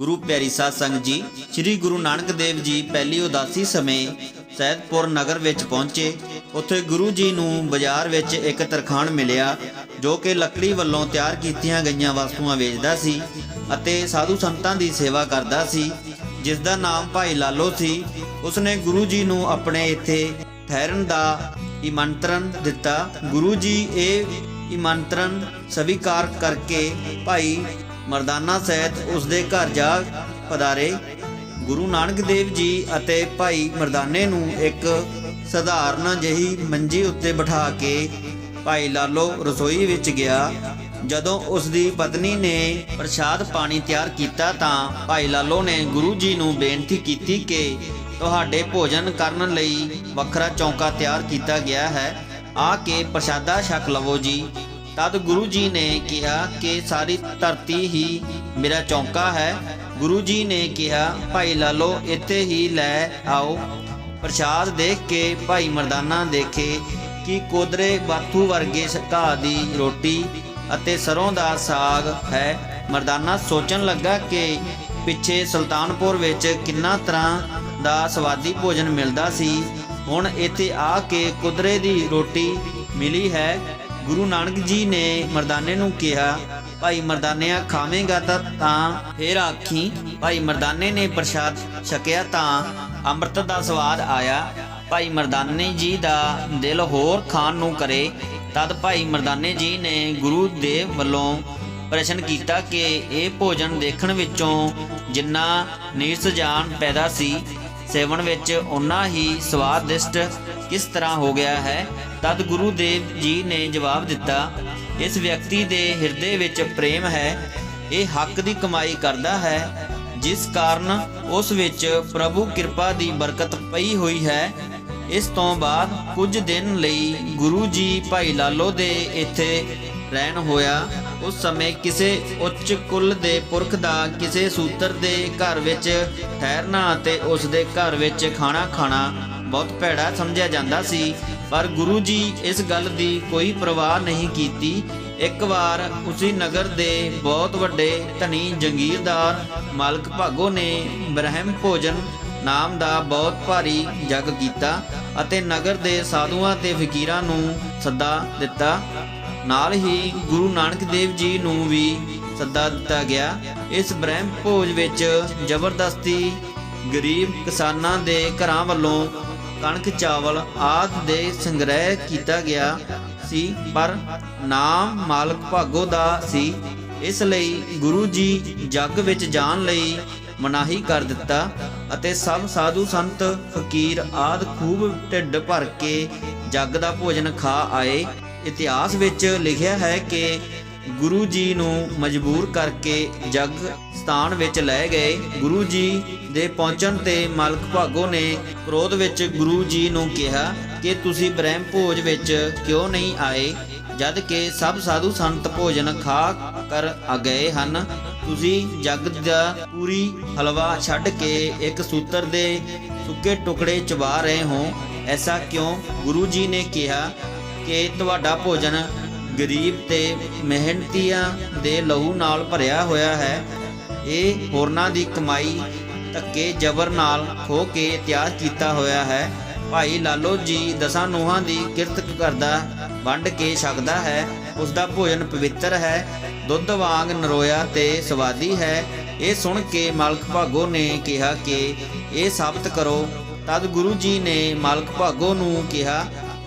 ਗੁਰੂ ਪਿਆਰੀ ਸਾਧ ਸੰਗਤ ਜੀ, ਸ੍ਰੀ ਗੁਰੂ ਨਾਨਕ ਦੇਵ ਜੀ ਪਹਿਲੀ ਉਦਾਸੀ ਸਮੇਂ ਸੈਦਪੁਰ ਨਗਰ ਵਿੱਚ ਪਹੁੰਚੇ। ਉੱਥੇ ਗੁਰੂ ਜੀ ਨੂੰ ਬਾਜ਼ਾਰ ਵਿੱਚ ਇੱਕ ਤਰਖਾਣ ਮਿਲਿਆ, ਜੋ ਕਿ ਲੱਕੜੀ ਵੱਲੋਂ ਤਿਆਰ ਕੀਤੀਆਂ ਗਈਆਂ ਵਸਤੂਆਂ ਵੇਚਦਾ ਸੀ ਅਤੇ ਸਾਧੂ ਸੰਤਾਂ ਦੀ ਸੇਵਾ ਕਰਦਾ ਸੀ, ਜਿਸ ਦਾ ਨਾਮ ਭਾਈ ਲਾਲੋ ਸੀ। ਉਸਨੇ ਗੁਰੂ ਜੀ ਨੂੰ ਆਪਣੇ ਇੱਥੇ ਠਹਿਰਨ ਦਾ ਇਮੰਤਰਨ ਦਿੱਤਾ। ਗੁਰੂ ਜੀ ਇਹ ਇਮੰਤਰਨ ਸਵੀਕਾਰ ਕਰਕੇ ਭਾਈ ਮਰਦਾਨਾ ਸਹਿਤ ਉਸਦੇ ਘਰ ਜਾ ਪਧਾਰੇ ਗੁਰੂ ਨਾਨਕ ਦੇਵ ਜੀ ਅਤੇ ਭਾਈ ਮਰਦਾਨੇ ਨੂੰ ਇੱਕ ਸਧਾਰਨ ਜਿਹੀ ਮੰਜੀ ਉੱਤੇ ਬਿਠਾ ਕੇ ਭਾਈ ਲਾਲੋ ਰਸੋਈ ਵਿੱਚ ਗਿਆ। ਜਦੋਂ ਉਸ ਦੀ ਪਤਨੀ ਨੇ ਪ੍ਰਸ਼ਾਦ ਪਾਣੀ ਤਿਆਰ ਕੀਤਾ ਤਾਂ ਭਾਈ ਲਾਲੋ ਨੇ ਗੁਰੂ ਜੀ ਨੂੰ ਬੇਨਤੀ ਕੀਤੀ ਕਿ ਤੁਹਾਡੇ ਭੋਜਨ ਕਰਨ ਲਈ ਵੱਖਰਾ ਚੌਂਕਾ ਤਿਆਰ ਕੀਤਾ ਗਿਆ ਹੈ। ਆ ਕੇ ਪ੍ਰਸ਼ਾਦਾ ਛਕ ਲਵੋ ਜੀ। ਤਦ ਗੁਰੂ ਜੀ ਨੇ ਕਿਹਾ ਕਿ ਸਾਰੀ ਧਰਤੀ ਹੀ ਮੇਰਾ ਚੌਂਕਾ ਹੈ। ਗੁਰੂ ਜੀ ਨੇ ਕਿਹਾ, ਭਾਈ ਲਾਲੋ, ਇੱਥੇ ਹੀ ਲੈ ਆਓ। ਪ੍ਰਸ਼ਾਦ ਦੇਖ ਕੇ ਭਾਈ ਮਰਦਾਨਾ ਦੇਖੇ ਕਿ ਕੋਦਰੇ ਬਾਥੂ ਵਰਗੇ ਘਾਹ ਦੀ ਰੋਟੀ ਅਤੇ ਸਰੋਂ ਦਾ ਸਾਗ ਹੈ। ਮਰਦਾਨਾ ਸੋਚਣ ਲੱਗਾ ਕਿ ਪਿੱਛੇ ਸੁਲਤਾਨਪੁਰ ਵਿੱਚ ਕਿੰਨਾ ਤਰ੍ਹਾਂ ਦਾ ਸਵਾਦੀ ਭੋਜਨ ਮਿਲਦਾ ਸੀ। ਹੁਣ ਇੱਥੇ ਆ ਕੇ ਕੁਦਰੇ ਦੀ ਰੋਟੀ ਮਿਲੀ ਹੈ। ਗੁਰੂ ਨਾਨਕ ਜੀ ਨੇ ਮਰਦਾਨੇ ਨੂੰ ਕਿਹਾ, ਭਾਈ ਮਰਦਾਨਿਆ ਖਾਵੇਂਗਾ ਤਾਂ ਤਾਂ ਫੇਰ ਆਖੀ, ਭਾਈ ਮਰਦਾਨੇ ਨੇ ਪ੍ਰਸ਼ਾਦ ਛਕਿਆ ਤਾਂ ਅੰਮ੍ਰਿਤ ਦਾ ਸਵਾਦ ਆਇਆ। ਭਾਈ ਮਰਦਾਨੇ ਜੀ ਦਾ ਦਿਲ ਹੋਰ ਖਾਣ ਨੂੰ ਕਰੇ। ਤਦ ਭਾਈ ਮਰਦਾਨੇ ਜੀ ਨੇ ਗੁਰੂ ਦੇ ਵੱਲੋਂ ਪ੍ਰਸ਼ਨ ਕੀਤਾ ਕਿ ਇਹ ਭੋਜਨ ਦੇਖਣ ਵਿੱਚੋਂ ਜਿੰਨਾ ਨੀਰਸ ਜਾਨ ਪੈਦਾ ਸੀ, ਸੇਵਨ ਵਿੱਚ ਉਨਾ ਹੀ ਸਵਾਦਿਸ਼ਟ ਕਿਸ ਤਰ੍ਹਾਂ ਹੋ ਗਿਆ ਹੈ? ਤਦ ਗੁਰੂ ਦੇਵ ਜੀ ਨੇ ਜਵਾਬ ਦਿੱਤਾ, ਇਸ ਵਿਅਕਤੀ ਦੇ ਹਿਰਦੇ ਵਿੱਚ ਪ੍ਰੇਮ ਹੈ, ਇਹ ਹੱਕ ਦੀ ਕਮਾਈ ਕਰਦਾ ਹੈ, ਜਿਸ ਕਾਰਨ ਉਸ ਵਿੱਚ ਪ੍ਰਭੂ ਕਿਰਪਾ ਦੀ ਬਰਕਤ ਪਈ ਹੋਈ ਹੈ। ਇਸ ਤੋਂ ਬਾਅਦ ਕੁਝ ਦਿਨ ਲਈ ਗੁਰੂ ਜੀ ਭਾਈ ਲਾਲੋ ਦੇ ਇੱਥੇ ਰਹਿਣ ਹੋਇਆ। ਉਸ ਸਮੇਂ ਕਿਸੇ ਉੱਚ ਕੁੱਲ ਦੇ ਪੁਰਖ ਦਾ ਕਿਸੇ ਸੂਤਰ ਦੇ ਘਰ ਵਿੱਚ ਠਹਿਰਨਾ ਅਤੇ ਉਸ ਦੇ ਘਰ ਵਿੱਚ ਖਾਣਾ ਖਾਣਾ ਬਹੁਤ ਭੈੜਾ ਸਮਝਿਆ ਜਾਂਦਾ ਸੀ, ਪਰ ਗੁਰੂ ਜੀ ਇਸ ਗੱਲ ਦੀ ਕੋਈ ਪਰਵਾਹ ਨਹੀਂ ਕੀਤੀ। ਇੱਕ ਵਾਰ ਉਸੇ ਨਗਰ ਦੇ ਬਹੁਤ ਵੱਡੇ ਧਨੀ ਜੰਗੀਰਦਾਰ ਮਾਲਕ ਭਾਗੋ ਨੇ ਬ੍ਰਹਮ ਭੋਜਨ ਨਾਮ ਦਾ ਬਹੁਤ ਭਾਰੀ ਜਗ ਕੀਤਾ ਅਤੇ ਨਗਰ ਦੇ ਸਾਧੂਆਂ ਤੇ ਫਕੀਰਾਂ ਨੂੰ ਸੱਦਾ ਦਿੱਤਾ। ਨਾਲ ਹੀ ਗੁਰੂ ਨਾਨਕ ਦੇਵ ਜੀ ਨੂੰ ਵੀ ਸੱਦਾ ਦਿੱਤਾ ਗਿਆ। ਇਸ ਬ੍ਰਹਮ ਭੋਜ ਵਿੱਚ ਜ਼ਬਰਦਸਤੀ ਗਰੀਬ ਕਿਸਾਨਾਂ ਦੇ ਘਰਾਂ ਵੱਲੋਂ ਕਣਕ, ਚਾਵਲ ਆਦਿ ਦੇ ਸੰਗ੍ਰਹਿ ਕੀਤਾ ਗਿਆ ਸੀ, ਪਰ ਨਾਮ ਮਾਲਕ ਭਾਗੋ ਦਾ ਸੀ। ਇਸ ਲਈ ਗੁਰੂ ਜੀ ਜੱਗ ਵਿੱਚ ਜਾਣ ਲਈ ਮਨਾਹੀ ਕਰ ਦਿੱਤਾ ਅਤੇ ਸਭ ਸਾਧੂ ਸੰਤ, ਫਕੀਰ ਆਦ ਖੂਬ ਢਿੱਡ ਭਰ ਕੇ ਜੱਗ ਦਾ ਭੋਜਨ ਖਾ ਆਏ। ਇਤਿਹਾਸ ਵਿੱਚ ਲਿਖਿਆ ਹੈ ਕਿ ਗੁਰੂ ਜੀ ਨੂੰ ਮਜਬੂਰ ਕਰਕੇ ਜੱਗ ਸਥਾਨ ਵਿੱਚ ਲੈ ਗਏ ਗੁਰੂ ਜੀ ਦੇ ਪਹੁੰਚਣ ਤੇ ਮਾਲਕ ਭਾਗੋ ਨੇ ਕ੍ਰੋਧ ਵਿੱਚ ਗੁਰੂ ਜੀ ਨੂੰ ਕਿਹਾ ਕਿ ਤੁਸੀਂ ਬ੍ਰਹਮ ਭੋਜ ਵਿੱਚ ਕਿਉਂ ਨਹੀਂ ਆਏ? ਜਦ ਕਿ ਸਭ ਸਾਧੂ ਸੰਤ ਭੋਜਨ ਖਾ ਕਰ ਆ ਗਏ ਹਨ। ਤੁਸੀਂ ਜਗ ਦਾ ਪੂਰੀ ਹਲਵਾ ਛੱਡ ਕੇ ਇੱਕ ਸੂਤਰ ਦੇ ਸੁੱਕੇ ਟੁਕੜੇ ਚਬਾ ਰਹੇ ਹੋ। ਐਸਾ ਕਿਉਂ? ਗੁਰੂ ਜੀ ਨੇ ਕਿਹਾ ਕਿ ਤੁਹਾਡਾ ਭੋਜਨ ਗਰੀਬ ਤੇ ਮਿਹਨਤੀਆਂ ਦੇ ਲਹੂ ਨਾਲ ਭਰਿਆ ਹੋਇਆ ਹੈ। ਇਹ ਹੋਰਨਾਂ ਦੀ ਕਮਾਈ ਧੱਕੇ ਜ਼ਬਰ ਨਾਲ ਖੋ ਕੇ ਤਿਆਰ ਕੀਤਾ ਹੋਇਆ ਹੈ। ਭਾਈ ਲਾਲੋ ਜੀ ਦਸਾਂ ਨੂਹਾਂ ਦੀ ਕਿਰਤ ਕਰਦਾ ਵੰਡ ਕੇ ਛਕਦਾ ਹੈ। ਉਸ ਦਾ ਭੋਜਨ ਪਵਿੱਤਰ ਹੈ, ਦੁੱਧ ਵਾਂਗ ਨਰੋਇਆ ਤੇ ਸਵਾਦੀ ਹੈ। ਇਹ ਸੁਣ ਕੇ ਮਾਲਕ ਭਾਗੋ ਨੇ ਕਿਹਾ ਕਿ ਇਹ ਸਾਬਤ ਕਰੋ। ਤਦ ਗੁਰੂ ਜੀ ਨੇ ਮਾਲਕ ਭਾਗੋ ਨੂੰ ਕਿਹਾ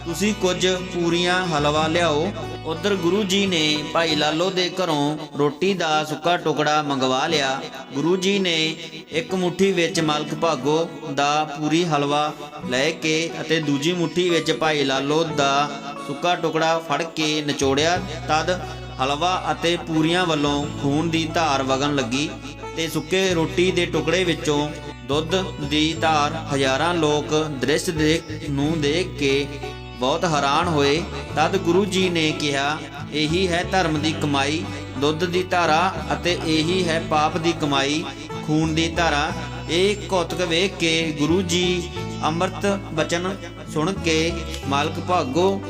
ਤੁਸੀਂ ਕੁਝ ਪੂਰੀਆਂ ਹਲਵਾ ਲਿਆਓ। ਉਧਰ ਗੁਰੂ ਜੀ ਨੇ ਭਾਈ ਲਾਲੋ ਦੇ ਘਰੋਂ ਰੋਟੀ ਦਾ ਸੁੱਕਾ ਟੁਕੜਾ ਮੰਗਵਾ ਲਿਆ। ਗੁਰੂ ਜੀ ਨੇ ਇੱਕ ਮੁਠੀ ਵਿੱਚ ਮਲਕ ਭਾਗੋ ਦਾ ਪੂਰੀ ਹਲਵਾ ਲੈ ਕੇ ਅਤੇ ਦੂਜੀ ਮੁਠੀ ਵਿੱਚ ਭਾਈ ਲਾਲੋ ਦਾ ਸੁੱਕਾ ਟੁਕੜਾ ਫੜ ਕੇ ਨਿਚੋੜਿਆ। ਤਦ ਹਲਵਾ ਅਤੇ ਪੂਰੀਆਂ ਵੱਲੋਂ ਖੂਨ ਦੀ ਧਾਰ ਵਗਣ ਲੱਗੀ ਤੇ ਸੁੱਕੇ ਰੋਟੀ ਦੇ ਟੁਕੜੇ ਵਿੱਚੋਂ ਦੁੱਧ ਦੀ ਧਾਰ ਹਜ਼ਾਰਾਂ ਲੋਕ ਦ੍ਰਿਸ਼ ਦੇਖ ਨੂੰ ਦੇਖ ਕੇ ਬਹੁਤ ਹੈਰਾਨ ਹੋਏ, ਤਦ ਗੁਰੂ ਜੀ ਨੇ ਕਿਹਾ, ਇਹੀ ਹੈ ਧਰਮ ਦੀ ਕਮਾਈ, ਦੁੱਧ ਦੀ ਧਾਰਾ ਅਤੇ ਇਹੀ ਹੈ ਪਾਪ ਦੀ ਕਮਾਈ, ਖੂਨ ਦੀ ਧਾਰਾ। ਇਹ ਕੌਤਕ ਵੇਖ ਕੇ ਗੁਰੂ ਜੀ ਅੰਮ੍ਰਿਤ ਬਚਨ ਸੁਣ ਕੇ ਮਾਲਕ ਭਾਗੋ,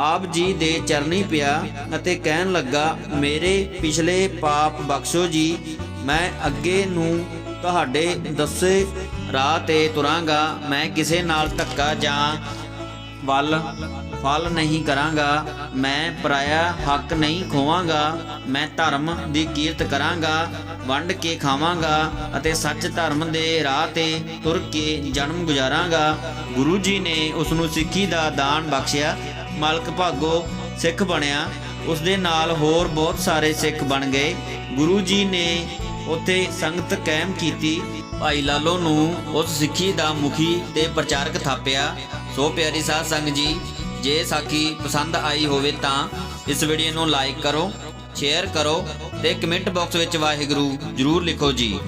ਆਪ ਜੀ ਦੇ ਚਰਨੀ ਪਿਆ ਅਤੇ ਕਹਿਣ ਲੱਗਾ, ਮੇਰੇ ਪਿਛਲੇ ਪਾਪ ਬਖਸ਼ੋ ਜੀ, ਮੈਂ ਅੱਗੇ ਨੂੰ ਤੁਹਾਡੇ ਦੱਸੇ ਰਾਹ ਤੇ ਤੁਰਾਂਗਾ, ਮੈਂ ਕਿਸੇ ਨਾਲ ਧੱਕਾ ਜਾਂ ਵੱਲ ਫਲ ਨਹੀਂ ਕਰਾਂਗਾ, ਮੈਂ ਪਰਾਇਆ ਹੱਕ ਨਹੀਂ ਖੋਵਾਂਗਾ, ਮੈਂ ਧਰਮ ਦੀ ਕੀਰਤ ਕਰਾਂਗਾ, ਵੰਡ ਕੇ ਖਾਵਾਂਗਾ ਅਤੇ ਸੱਚ ਧਰਮ ਦੇ ਰਾਹ ਤੇ ਤੁਰ ਕੇ ਜਨਮ ਗੁਜ਼ਾਰਾਂਗਾ। ਗੁਰੂ ਜੀ ਨੇ ਉਸ ਨੂੰ ਸਿੱਖੀ ਦਾ ਦਾਨ ਬਖਸ਼ਿਆ, ਮਾਲਕ ਭਾਗੋ ਸਿੱਖ ਬਣਿਆ ਉਸ ਦੇ ਨਾਲ ਹੋਰ ਬਹੁਤ ਸਾਰੇ ਸਿੱਖ ਬਣ ਗਏ। ਗੁਰੂ ਜੀ ਨੇ ਉੱਥੇ ਸੰਗਤ ਕਾਇਮ ਕੀਤੀ। ਭਾਈ ਲਾਲੋ ਨੂੰ ਉਸ ਸਿੱਖੀ ਦਾ ਮੁਖੀ ਤੇ ਪ੍ਰਚਾਰਕ ਥਾਪਿਆ। ਸੋ ਪਿਆਰੀ ਸਾਧ ਸੰਗਤ ਜੀ, ਜੇ ਸਾਖੀ ਪਸੰਦ ਆਈ ਹੋਵੇ ਤਾਂ ਇਸ ਵੀਡੀਓ ਨੂੰ ਲਾਈਕ ਕਰੋ, ਸ਼ੇਅਰ ਕਰੋ ਤੇ ਕਮੈਂਟ ਬਾਕਸ ਵਿੱਚ ਵਾਹਿਗੁਰੂ ਜਰੂਰ ਲਿਖੋ ਜੀ।